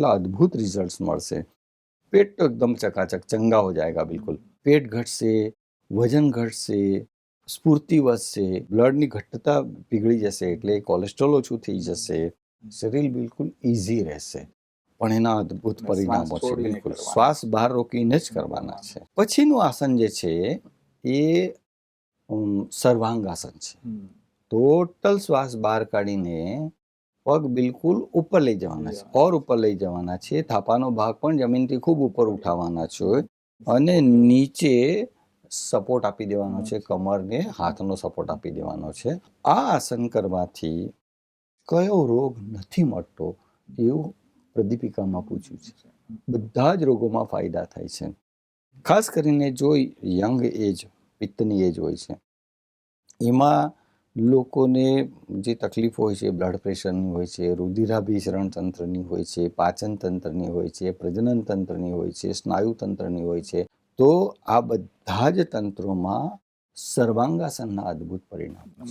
એટલા અદ્ભુત રિઝલ્ટ્સ મળશે. પેટ તો એકદમ ચકાચક ચંગા હો જાયગા બિલકુલ. પેટ ઘટશે વજન ઘટશે સ્ફૂર્તિ વધશે બ્લડની ઘટતા પીગળી જશે એટલે કોલેસ્ટ્રોલ ઓછું થઈ જશે. શરીર બિલકુલ ઇઝી રહેશે. પણ એના અદ્ભુત પરિણામો છે બિલકુલ. શ્વાસ બહાર રોકીને જ કરવાના છે. પછીનું આસન જે છે એ સર્વાંગ આસન છે. ટોટલ શ્વાસ બહાર કાઢીને પગ બિલકુલ ઉપર લઈ જવાના છે. ઓર ઉપર લઈ જવાના છે. થાપાનો ભાગ પણ જમીનથી ખૂબ ઉપર ઉઠાવવાના છે. અને નીચે સપોર્ટ આપી દેવાનો છે કમરને હાથનો સપોર્ટ આપી દેવાનો છે. આ આસન કરવાથી કયો રોગ નથી મળતો એવું પ્રદીપિકામાં પૂછ્યું છે. બધા જ રોગોમાં ફાયદા થાય છે. ખાસ કરીને જો યંગ એજ પિત્તની એજ હોય છે. એમાં લોકોને જે તકલીફો હોય છે બ્લડ પ્રેશરની હોય છે, રુધિરાભિસરણ તંત્રની હોય છે, પાચન તંત્રની હોય છે, પ્રજનન તંત્રની હોય છે, સ્નાયુ તંત્રની હોય છે, તો આ બધા જ તંત્રોમાં સર્વાંગાસનના અદ્ભુત પરિણામ